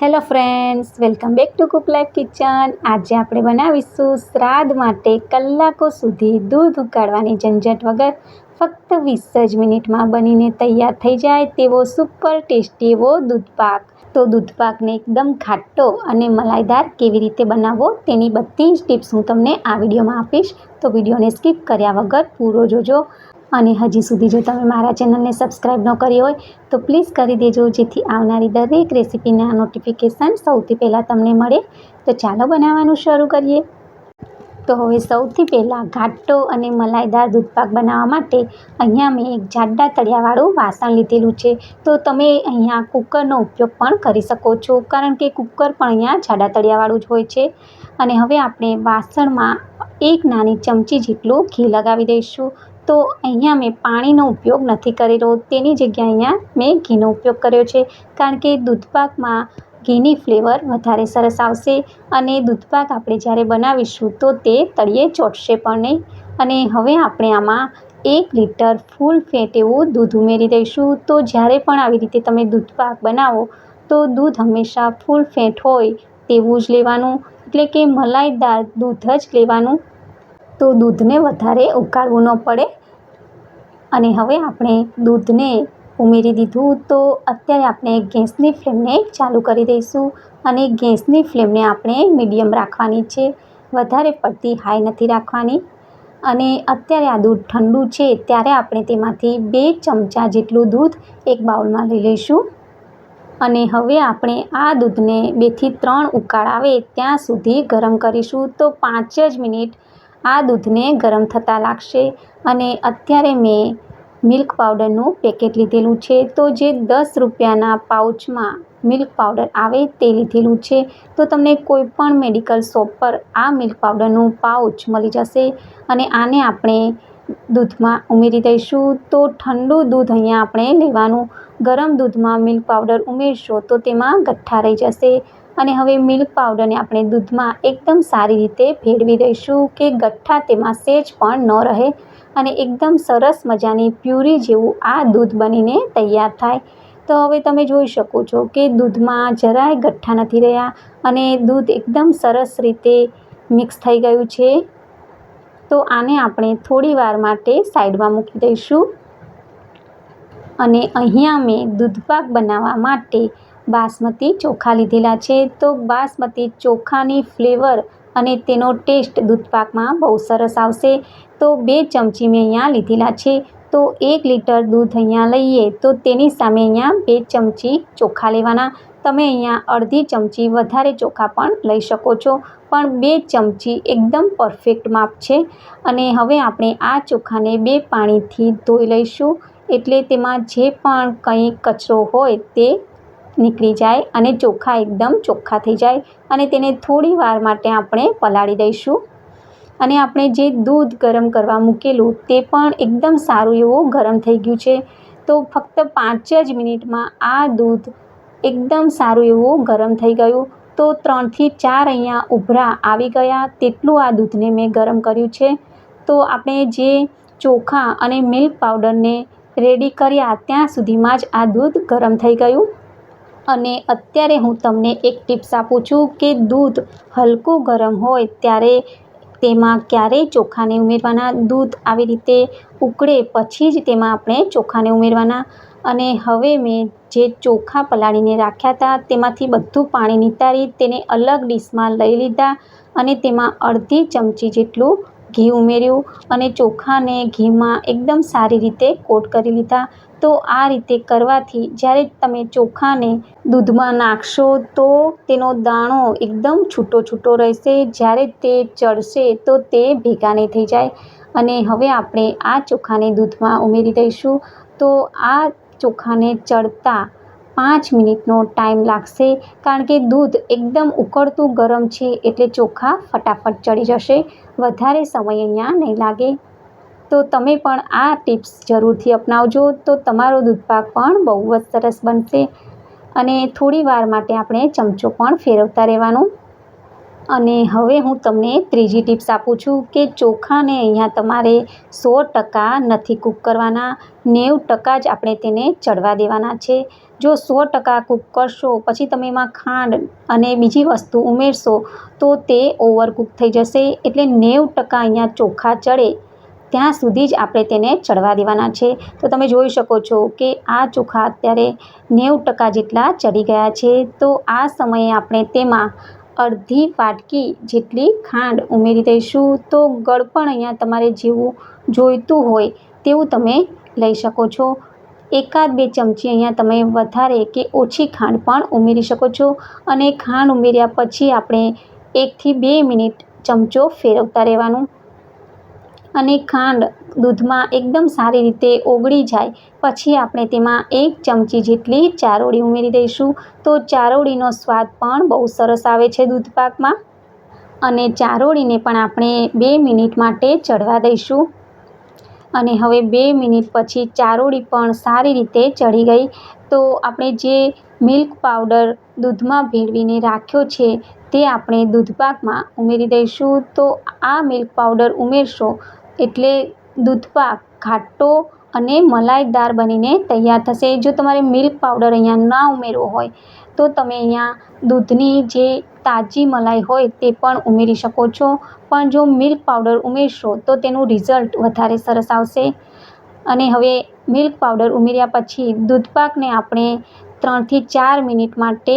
Hello friends welcome back to cook life kitchen આજે આપણે બનાવીશું શ્રાદ્ધ માટે કલાકો સુધી દૂધ ઉકાળવાની ઝંઝટ વગર ફક્ત વીસ જ મિનિટમાં બનીને તૈયાર થઈ જાય તેવો સુપર ટેસ્ટી એવો દૂધપાક તો દૂધપાકને એકદમ ખાટો અને મલાઈદાર કેવી રીતે બનાવવો તેની બધી જ ટિપ્સ હું તમને આ વિડીયોમાં આપીશ. તો વિડીયોને સ્કીપ કર્યા વગર પૂરો જોજો. અને હજી સુધી જો તમે મારા ચેનલને સબસ્ક્રાઈબ ન કરી હોય, તો પ્લીઝ કરી દેજો, જેથી આવનારી દરેક રેસીપીના નોટિફિકેશન સૌથી પહેલાં તમને મળે. તો ચાલો બનાવવાનું શરૂ કરીએ. તો હવે સૌથી પહેલાં ઘાટો અને મલાઈદાર દૂધપાક બનાવવા માટે અહીંયા મેં એક જાડા તળિયાવાળું વાસણ લીધેલું છે. તો તમે અહીંયા કુકરનો ઉપયોગ પણ કરી શકો છો, કારણ કે કુકર પણ અહીંયા જાડા તળિયાવાળું જ હોય છે. અને હવે આપણે વાસણમાં એક નાની ચમચી જેટલું ઘી લગાવી દઈશું. તો અહીંયા મેં પાણીનો ઉપયોગ નથી કરેલો. તેની જગ્યાએ અહીંયા મેં ઘીનો ઉપયોગ કર્યો છે. કારણ કે દૂધપાકમાં ઘીની ફ્લેવર વધારે સરસ આવશે અને દૂધપાક આપણે જ્યારે બનાવીશું તો તે તળિયે ચોંટશે પણ નહીં. અને હવે આપણે આમાં એક લીટર ફૂલ ફેટ એવું દૂધ ઉમેરી દઈશું. તો જ્યારે પણ આવી રીતે તમે દૂધપાક બનાવો, તો દૂધ હંમેશા ફૂલ ફેટ હોય તેવું જ લેવાનું. એટલે કે મલાઈદાર દૂધ જ લેવાનું. તો દૂધને વધારે ઉકાળવું ન પડે. અને હવે આપણે દૂધને ઉમેરી દીધું તો અત્યારે આપણે ગેસની ફ્લેમને ચાલુ કરી દઈશું અને ગેસની ફ્લેમને આપણે મીડિયમ રાખવાની છે. વધારે પડતી હાઈ નથી રાખવાની. અને અત્યારે આ દૂધ ઠંડુ છે ત્યારે આપણે તેમાંથી બે ચમચા જેટલું દૂધ એક બાઉલમાં લઈ લઈશું. અને હવે આપણે આ દૂધને બેથી ત્રણ ઉકાળ આવે ત્યાં સુધી ગરમ કરીશું તો પાંચ જ મિનિટ આ દૂધને ગરમ થતાં લાગશે અને અત્યારે મેં મિલ્ક પાવડરનું પેકેટ લીધેલું છે. તો જે દસ રૂપિયાના પાઉચમાં મિલ્ક પાવડર આવે તે લીધેલું છે. તો તમને કોઈ પણ મેડિકલ શોપ પર આ મિલ્ક પાવડરનું પાઉચ મળી જશે અને આને આપણે દૂધમાં ઉમેરી દઈશું. તો ઠંડુ દૂધ અહીંયા આપણે લેવાનું. ગરમ દૂધમાં મિલ્ક પાવડર ઉમેરશો તો તેમાં ગઠ્ઠા રહી જશે. અને હવે મિલ્ક પાવડરને આપણે દૂધમાં એકદમ સારી રીતે ભેળવી દઈશું કે ગઠ્ઠા તેમાં સહેજ પણ ન રહે અને એકદમ સરસ મજાની પ્યુરી જેવું આ દૂધ બનીને તૈયાર થાય. તો હવે તમે જોઈ શકો છો કે દૂધમાં જરાય ગઠ્ઠા નથી રહ્યા અને દૂધ એકદમ સરસ રીતે મિક્સ થઈ ગયું છે. તો આને આપણે થોડી વાર માટે સાઈડમાં મૂકી દઈશું. અને અહીંયા મેં દૂધપાક બનાવવા માટે બાસમતી ચોખા લીધેલા છે. તો બાસમતી ચોખાની ફ્લેવર અને તેનો ટેસ્ટ દૂધપાકમાં બહુ સરસ આવશે. તો બે ચમચી મેં અહીંયા લીધેલા છે. તો એક લીટર દૂધ અહીંયા લઈએ. તો તેની સામે અહીંયા બે ચમચી ચોખા લેવાના. તમે અહીંયા અડધી ચમચી વધારે ચોખા પણ લઈ શકો છો. પણ બે ચમચી એકદમ પરફેક્ટ માપ છે. અને હવે આપણે આ ચોખાને બે પાણીથી ધોઈ લઈશું. એટલે તેમાં જે પણ કંઈ કચરો હોય તે નીકળી જાય અને ચોખા એકદમ ચોખ્ખા થઈ જાય અને તેને થોડી વાર માટે આપણે પલાળી દઈશું. અને આપણે જે દૂધ ગરમ કરવા મૂકેલું તે પણ એકદમ સારું એવું ગરમ થઈ ગયું છે. તો ફક્ત પાંચ જ મિનિટમાં આ દૂધ એકદમ સારું એવું ગરમ થઈ ગયું. તો ત્રણથી ચાર અહીંયા ઉભરા આવી ગયા તેટલું આ દૂધને મેં ગરમ કર્યું છે. તો આપણે જે ચોખા અને મિલ્ક પાવડરને રેડી કર્યા ત્યાં સુધીમાં જ આ દૂધ ગરમ થઈ ગયું. અને અત્યારે હું તમને એક ટિપ્સ આપું છું કે દૂધ હલકું ગરમ હોય ત્યારે તેમાં ક્યારેય ચોખાને ઉમેરવાના, દૂધ આવી રીતે ઉકળે પછી જ તેમાં આપણે ચોખાને ઉમેરવાના. અને હવે મેં જે ચોખા પલાળીને રાખ્યા હતા તેમાંથી બધું પાણી નિતારી તેને અલગ ડીશમાં લઈ લીધા અને તેમાં અડધી ચમચી જેટલું ઘી ઉમેર્યું અને ચોખાને ઘીમાં એકદમ સારી રીતે કોટ કરી લીધા. તો આ રીતે કરવાથી જ્યારે તમે ચોખાને દૂધમાં નાખશો તો તેનો દાણો એકદમ છૂટો છૂટો રહેશે. જ્યારે તે ચડશે તો તે ભેગા નહીં થઈ જાય. અને હવે આપણે આ ચોખાને દૂધમાં ઉમેરી દઈશું. તો આ ચોખાને ચડતા પાંચ મિનિટનો ટાઈમ લાગશે. કારણ કે દૂધ એકદમ ઉકળતું ગરમ છે એટલે ચોખા ફટાફટ ચડી જશે. વધારે સમય અહીંયા નહીં લાગે. તો તમે પણ આ ટિપ્સ જરૂરથી અપનાવજો. તો તમારો દૂધપાક પણ બહુ જ સરસ બનશે. અને થોડી વાર માટે આપણે ચમચો પણ ફેરવતા રહેવાનું. અને હવે હું તમને ત્રીજી ટિપ્સ આપું છું કે ચોખાને અહીંયા તમારે સો ટકા નથી કૂક કરવાના. નેવું ટકા જ આપણે તેને ચડવા દેવાના છે. જો સો ટકા કૂક કરશો, પછી તમે એમાં ખાંડ અને બીજી વસ્તુ ઉમેરશો, તો તે ઓવરકૂક થઈ જશે. એટલે નેવું ટકા અહીંયા ચોખા ચડે. ત્યાં સુધી જ આપણે તેને ચડવા દેવાના છે. તો તમે જોઈ શકો છો કે આ ચોખા અત્યારે નેવું ટકા જેટલા ચડી ગયા છે. તો આ સમયે આપણે તેમાં અડધી વાટકી જેટલી ખાંડ ઉમેરી દઈશું. તો ગળપણ અહીંયા તમારે જેવું જોઈતું હોય તેવું તમે લઈ શકો છો. એકાદ બે ચમચી અહીંયા તમે વધારે કે ઓછી ખાંડ પણ ઉમેરી શકો છો. અને ખાંડ ઉમેર્યા પછી આપણે એકથી બે મિનિટ ચમચો ફેરવતા રહેવાનું. અને ખાંડ દૂધમાં એકદમ સારી રીતે ઓગળી જાય. પછી આપણે તેમાં એક ચમચી જેટલી ચારોળી ઉમેરી દઈશું. તો ચારોળીનો સ્વાદ પણ બહુ સરસ આવે છે દૂધપાકમાં અને ચારોળીને પણ આપણે બે મિનિટ માટે ચડવા દઈશું. અને હવે બે મિનિટ પછી ચારોળી પણ સારી રીતે ચડી ગઈ. તો આપણે જે મિલ્ક પાવડર દૂધમાં ભેળવીને રાખ્યો છે તે આપણે દૂધપાકમાં ઉમેરી દઈશું. તો આ મિલ્ક પાવડર ઉમેરશો એટલે દૂધપાક ઘાટો અને મલાઈદાર બનીને તૈયાર થશે. જો તમારે મિલ્ક પાવડર અહીંયા ના ઉમેરવો હોય, તો તમે અહીંયા દૂધની જે તાજી મલાઈ હોય તે પણ ઉમેરી શકો છો. પણ જો મિલ્ક પાવડર ઉમેરશો, તો તેનું રિઝલ્ટ વધારે સરસ આવશે. અને હવે મિલ્ક પાવડર ઉમેર્યા પછી દૂધપાકને આપણે ત્રણથી ચાર મિનિટ માટે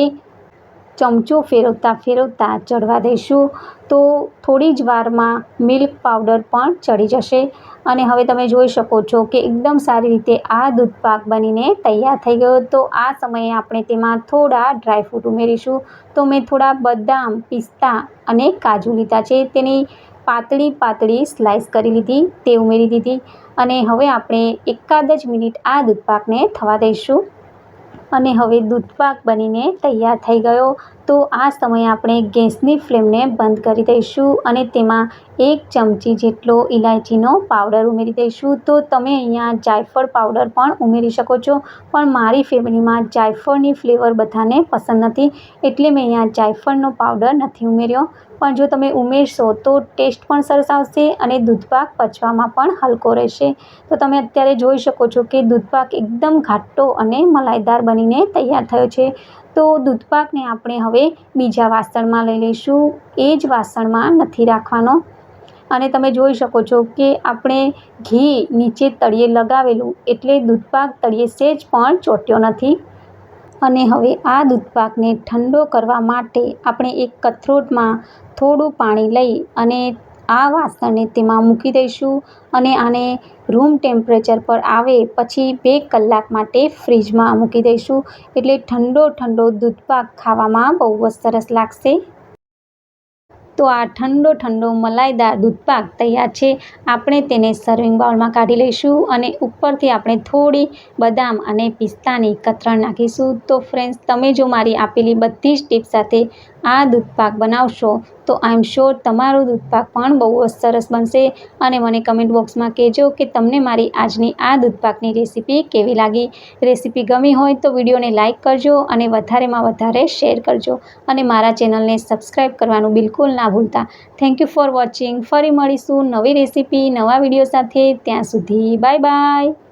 ચમચો ફેરવતા ફેરવતા ચડવા દઈશું. તો થોડી જ વારમાં મિલ્ક પાવડર પણ ચડી જશે. અને હવે તમે જોઈ શકો છો કે એકદમ સારી રીતે આ દૂધપાક બનીને તૈયાર થઈ ગયો. તો આ સમયે આપણે તેમાં થોડા ડ્રાયફ્રૂટ ઉમેરીશું. તો મેં થોડા બદામ, પિસ્તા અને કાજુ લીધા છે. તેની પાતળી પાતળી સ્લાઈસ કરી લીધી, તે ઉમેરી દીધી. અને હવે આપણે એકાદ જ મિનિટ આ દૂધપાકને થવા દઈશું. અને હવે દૂધપાક બનીને તૈયાર થઈ ગયો. તો આ સમયે આપણે ગેસની ફ્લેમને બંધ કરી દઈશું અને તેમાં એક ચમચી જેટલો ઇલાયચીનો પાવડર ઉમેરી દઈશું. તો તમે અહીંયા જાયફળ પાવડર પણ ઉમેરી શકો છો, પણ મારી ફેમિલીમાં જાયફળની ફ્લેવર બધાને પસંદ નથી. એટલે મેં અહીંયા જાયફળનો પાવડર નથી ઉમેર્યો. પણ જો તમે ઉમેરશો તો ટેસ્ટ પણ સરસ આવશે અને દૂધપાક પચવામાં પણ હલકો રહેશે. તો તમે અત્યારે જોઈ શકો છો કે દૂધપાક એકદમ ઘાટો અને મલાઈદાર બનીને તૈયાર થયો છે. તો દૂધપાકને આપણે હવે બીજા વાસણમાં લઈ લઈશું. એ જ વાસણમાં નથી રાખવાનો. અને તમે જોઈ શકો છો કે આપણે ઘી નીચે તળિયે લગાવેલું એટલે દૂધપાક તળિયે સેજ પણ ચોંટ્યો નથી. અને હવે આ દૂધપાકને ઠંડો કરવા માટે આપણે એક કથરોટમાં થોડું પાણી લઈ અને આ વાસણને તેમાં મૂકી દઈશું અને આને રૂમ ટેમ્પરેચર પર આવે પછી બે કલાક માટે ફ્રીજમાં મૂકી દઈશું. એટલે ઠંડો ઠંડો દૂધપાક ખાવામાં બહુ જ સરસ લાગશે. તો આ ઠંડો ઠંડો મલાઈદાર દૂધપાક તૈયાર છે. આપણે તેને સર્વિંગ બાઉલમાં કાઢી લઈશું અને ઉપરથી આપણે થોડી બદામ અને પિસ્તાની કતરણ નાખીશું. તો ફ્રેન્ડ્સ તમે જો મારી આપેલી બધી જ ટીપ સાથે આ દૂધપાક બનાવશો તો આઈ એમ શ્યોર તમારો દૂધપાક પણ બહુ જ સરસ બનશે. અને મને કમેન્ટ બોક્સમાં કહેજો કે તમને મારી આજની આ દૂધપાકની રેસીપી કેવી લાગી. રેસીપી ગમી હોય તો વિડીયોને લાઇક કરજો અને વધારેમાં વધારે શેર કરજો. અને મારા ચેનલને સબસ્ક્રાઈબ કરવાનું બિલકુલ ના ભૂલતા. Thank you for watching. ફરી મળીશું નવી રેસીપી, નવા વીડિયો સાથે. ત્યાં સુધી બાય બાય.